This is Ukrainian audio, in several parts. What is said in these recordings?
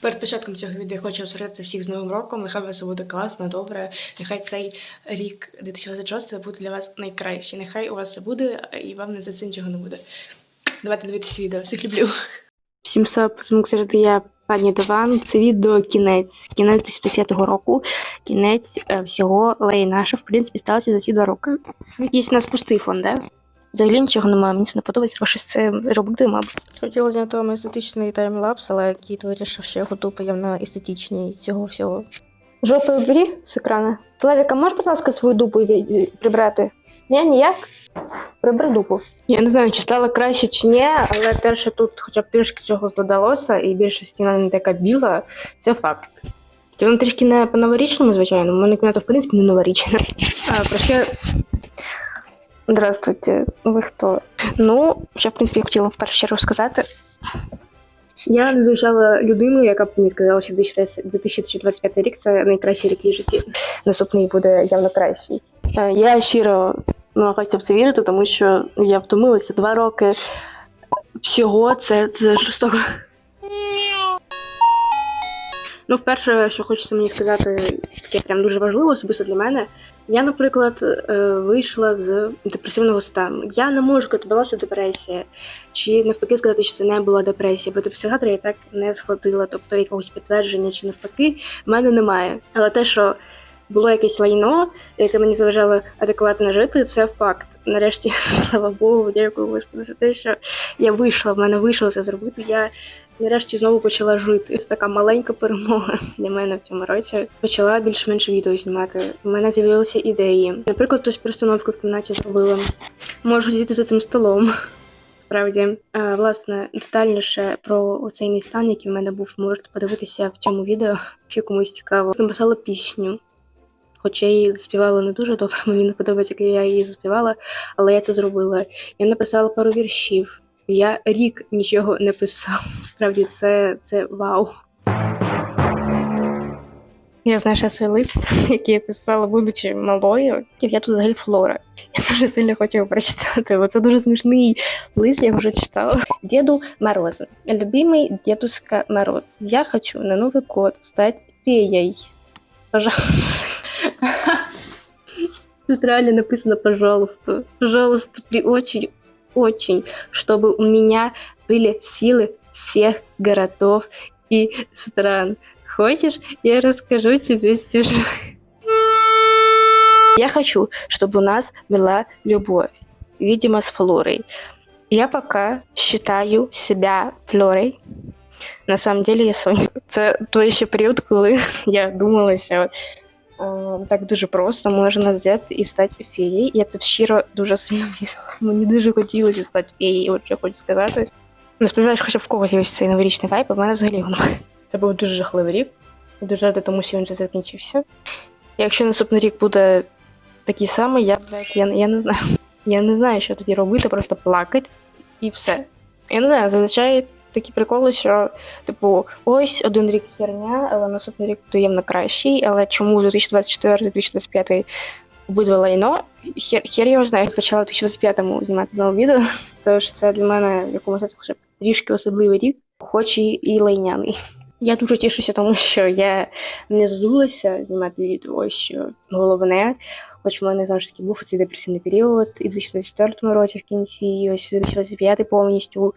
Перед початком цього відео я хочу обсердити всіх з Новим роком. Нехай у вас буде класно, добре. Нехай цей рік 2026 буде для вас найкращий. Нехай у вас все буде і вам не за це нічого не буде. Давайте дивитися відео. Всіх люблю. Всім сап, завжди я пані Диван. Це відео кінець. Кінець 2005 року. Кінець е, всього лейна, що в принципі сталося за ці два роки. Якийсь у нас пустий фон, да? Взагалі нічого немає, мені це не подобається, бо щось це робити, мабуть. Хотіла зняти вам естетичний таймлапс, але Кіт вирішив, що його тупо явно естетичні цього всього. Жопу убери з екрану. Славіка, можеш, будь ласка, свою дупу прибрати? Ні, ніяк? Прибери дупу. Я не знаю, чи стало краще, чи ні, але те, що тут хоча б трішки чогось додалося, і більше стіна не така біла, це факт. Воно трішки не по новорічному, звичайно, у мене кімната, в принципі, не новорічна. А, про що... Здравствуйте, ви хто? Ну, що, в принципі, хотіла в першу чергу сказати. Я зустрічала людину, яка б мені сказала, що 2025 рік це найкращий рік її житті. Наступний буде явно кращий. Я щиро намагаюся в це вірити, тому що я втомилася два роки. Всього це, це жорстоко. Ну, вперше, що хочеться мені сказати, таке прям дуже важливо, особисто для мене. Я, наприклад, е, вийшла з депресивного стану. Я не можу сказати, була це депресія, чи навпаки сказати, що це не була депресія, бо до психіатра я так не сходила, тобто якогось підтвердження чи навпаки в мене немає. Але те, що було якесь лайно, яке мені заважало адекватно жити, це факт. Нарешті, слава Богу, дякую за те, що я вийшла, в мене вийшло це зробити. Я нарешті знову почала жити. Це така маленька перемога для мене в цьому році. Почала більш-менш відео знімати. У мене з'явилися ідеї. Наприклад, хтось перестановку в кімнаті зробила. Можу сидіти за цим столом. Справді, Е, власне, детальніше про цей мій стан, який в мене був, можете подивитися в цьому відео, якщо комусь цікаво. Написала пісню. Хоча я її заспівала не дуже добре, мені не подобається, як я її заспівала, але я це зробила. Я написала пару віршів. Я рік нічого не писав. Справді, це, це вау. Я знайшла цей лист, який я писала, будучи малою. Я тут взагалі флора. Я дуже сильно хочу його прочитати, бо це дуже смішний лист, я його вже читала. Деду Мороз. Любимый дедушка Мороз. Я хочу на Новый год стать феей. Пожалуйста. Тут реально написано «пожалуйста». Пожалуйста, при очень, очень, чтобы у меня были силы всех городов и стран. Хочешь, я расскажу тебе стишок? Я хочу, чтобы у нас была любовь, видимо, с Флорой. Я пока считаю себя Флорой. На самом деле я Соня. Це той ще період, коли я думала, що так дуже просто можна взяти і стати феєю. Я це щиро дуже сильно вірила. Мені дуже хотілося стати феєю, от що хочу сказати. Не сподіваюся, хоча б в когось є цей новорічний вайп, а в мене взагалі його немає. Це був дуже жахливий рік. І дуже рада тому, що він вже закінчився. Якщо наступний рік буде такий самий, я, я, я не знаю. Я не знаю, що тоді робити, просто плакати і все. Я не знаю, зазвичай такі приколи, що, типу, ось один рік херня, але наступний рік явно кращий. Але чому 2024-2025 обидва лайно? Хер, хер його знає, я почала в 2025-му знімати знову відео, тож це для мене в якомусь хоча б трішки особливий рік, хоч і, і лайняний. Я дуже тішуся, тому що я не здулася знімати відео, ось що головне. Хоч в мене завжди був цей депресивний період, і в 2024 році в кінці, і ось 2025 повністю.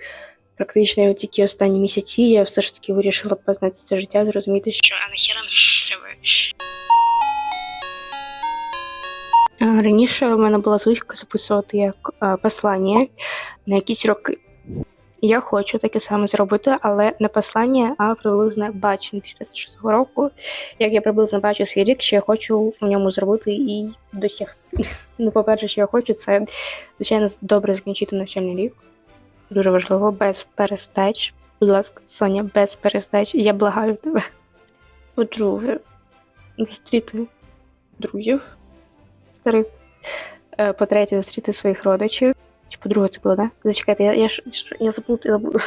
Практично от тільки останні місяці я все ж таки вирішила познати це життя, зрозуміти, що а нахіра мені треба. Раніше в мене була звичка записувати як послання на якісь роки. Я хочу таке саме зробити, але не послання, а приблизне бачення 2026 року. Як я приблизно бачу свій рік, що я хочу в ньому зробити і досягти. Ну, по-перше, що я хочу, це звичайно добре закінчити навчальний рік. Дуже важливо, без перестач. Будь ласка, Соня, без перестач. Я благаю тебе. По-друге, зустріти друзів старих. Е, По-третє, зустріти своїх родичів. Чи по-друге, це було, так? Зачекайте, я, я, я забула, я забула.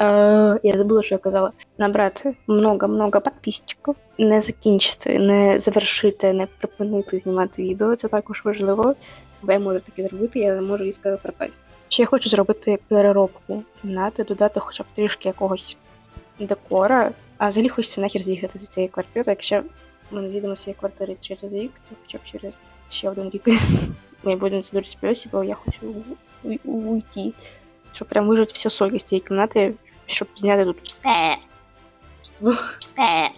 Е, я забула, що я казала. Набрати много-много підписчиків, не закінчити, не завершити, не припинити знімати відео. Це також важливо. Бо я можу таке зробити, я можу різко пропасти. Ще я хочу зробити переробку кімнати, додати хоча б трішки якогось декора, А взагалі хочеться нахер з'їхати з цієї квартири. Якщо ми не з'їдемо з цієї квартири через рік, то хоча б через ще один рік ми будемо це дуже співати, бо я хочу уйти. Щоб прям вижити всю соки з цієї кімнати, щоб зняти тут все. Все.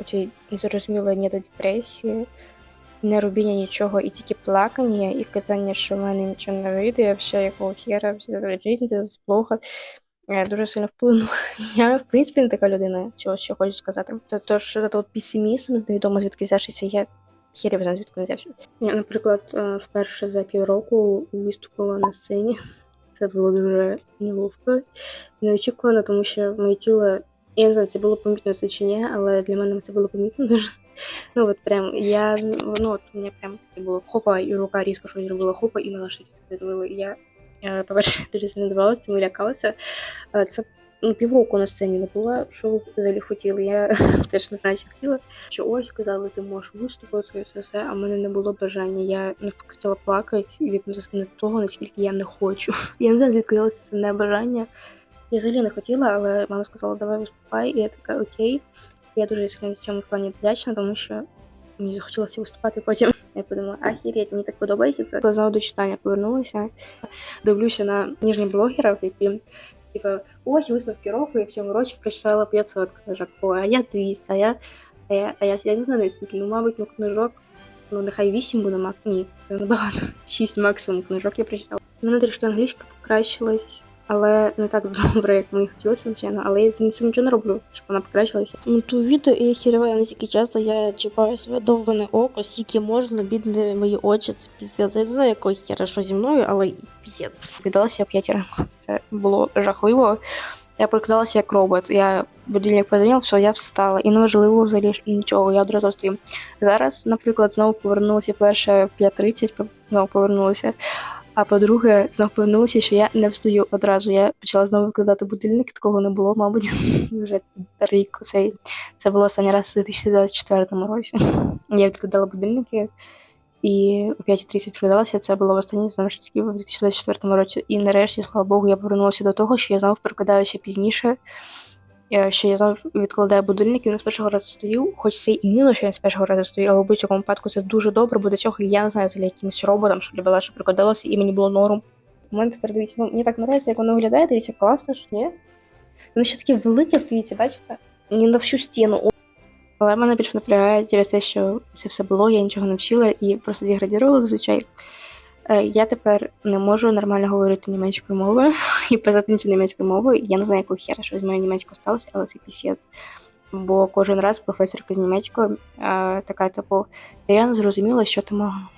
Оці незрозумілої ні до депресії, не робіння нічого і тільки плакання, і казання, що в мене нічого не вийде, я все якого хера, життя плохо. Я дуже сильно вплинула. Я, в принципі, не така людина, чого що хочу сказати. Це то, що це от песимізм, невідомо звідки взявшися, я херів знаю, звідки не взявся. Я, наприклад, е, вперше за півроку виступила на сцені. Це було дуже неловко, неочікувано, тому що моє тіло, я не знаю, це було помітно це чи ні, але для мене це було помітно дуже. Ну от прям я ну от у мене прям було хопа, і рука різко щось зробила хопа, і нога щось зробила. І я, е, по-перше, дуже сильно давалася, цьому. Е, Це ну, півроку на сцені не була. Що взагалі хотіли? Я теж не знаю, що хотіла. Що ось сказали, ти можеш виступити, це все, а в мене не було бажання. Я не хотіла плакати від того, наскільки я не хочу. Я не знаю, звідки взялося це небажання. Я взагалі не хотіла, але мама сказала, давай виступай, і я така окей. Я дуже сильно в цьому плані вдячна, тому що мені захотілося виступати потім. Я подумала, ахірєть, мені так подобається це. Коли знову до читання повернулася, дивлюся на ніжні блогерів, які типу, ось висновки року, я в цьому році прочитала 500 книжок. О, а я 200, а я, а я, а я, я не знаю скільки, ну, мабуть, ну, книжок, ну, нехай 8 буде, мак, ні, це небагато. 6 максимум книжок я прочитала. У мене трішки англійська покращилась, Але не так добре, як мені хотілося, звичайно, але я з цим нічого не роблю, щоб вона покращилася. Ну, ту відео і хереваю настільки часто я чіпаю своє довбане око, скільки можна, бідні мої очі, це піздець. Я не знаю, якого хера, що зі мною, але піздець. Прокидалася о 5 ранку. Це було жахливо. Я прокидалася як робот. Я будильник подзвонив, все, я встала. І неважливо взагалі нічого, я одразу стою. Зараз, наприклад, знову повернулася перше в 5.30, знову повернулася. А по-друге, знову повернулася, що я не встаю одразу. Я почала знову викладати будильник, такого не було, мабуть, вже рік цей. Це було останній раз у 2024 році. Я відкладала будильники. І о 5.30 прокидалася, це було в останній знову ж таки в 2024 році. І нарешті, слава Богу, я повернулася до того, що я знову прокидаюся пізніше, що я знову відкладаю будильник і не з першого разу стою, хоч це і мінус, що я з першого разу стою, але в будь-якому випадку це дуже добре, бо до цього я не знаю взагалі якимось роботом, що любила, що прокидалася, і мені було норм. У мене тепер дивіться, ну, мені так подобається, як воно виглядає, дивіться, класно ж, ні? Воно ще таке велике, дивіться, бачите? Не на всю стіну. Але мене більше напрягає через те, що це все було, я нічого не вчила і просто деградувала зазвичай. Е, Я тепер не можу нормально говорити німецькою мовою і писати німецькою мовою. Я не знаю, якого хера що з моєю німецькою сталося, але це пісець. Бо кожен раз професорка з німецької е, така, типу, я не зрозуміла, що ти мала.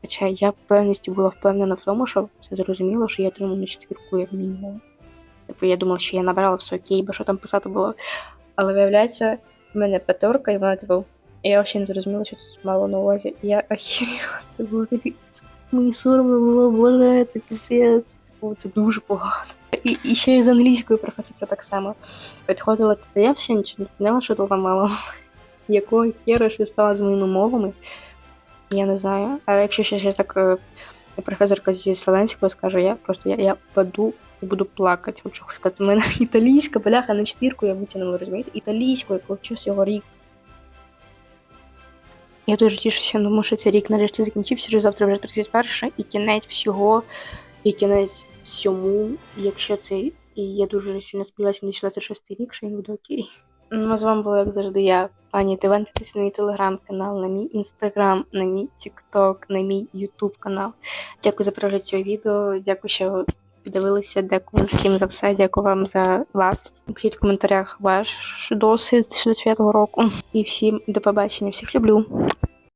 Хоча я повністю була впевнена в тому, що це зрозуміло, що я отримала на четвірку як мінімум. Типу, я думала, що я набрала все окей, бо що там писати було. Але виявляється, в мене п'ятерка, і вона типу, я взагалі не зрозуміла, що це мало на увазі. Я охеріла, це було. Мені соромно було, боже, це пісець. Це дуже погано. І, і ще й з англійською професорка так само підходила, типу, я взагалі нічого не поняла, що тут мало. Якого хера, стала з моїми мовами? Я не знаю. Але якщо ще, ще так е, професорка зі словенського скаже, я просто я, я паду і буду плакати. Хочу сказати, у мене італійська бляха на четвірку я витягнула, розумієте? Італійську, яку вчу всього рік. Я дуже тішуся, тому що цей рік нарешті закінчився, вже завтра вже 31 і кінець всього, і кінець всьому. І якщо це. І я дуже сильно сподіваюся на 26 рік, що він буде окей. Ну, з вами була, як завжди, я, пані Тивен, підписуйтесь на мій телеграм-канал, на мій інстаграм, на мій тікток, на мій ютуб канал. Дякую за перегляд цього відео. Дякую, що ви дивилися. Дякую всім за все. Дякую вам за вас. Пишіть в коментарях ваш досвід 25-го року. І всім до побачення. Всіх люблю.